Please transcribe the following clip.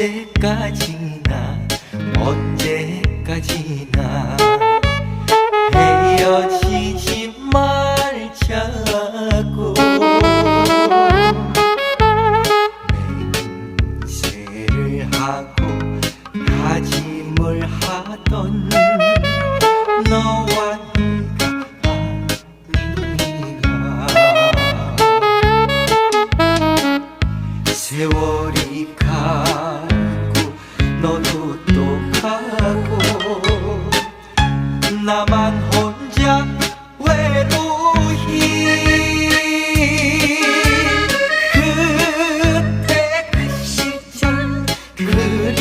언제까지나 언제까지나 헤어지지 말자고. 맹세를 하고 다짐을 하던 너와 세월이 가 나만 혼자 외로이 그때 그 시절 그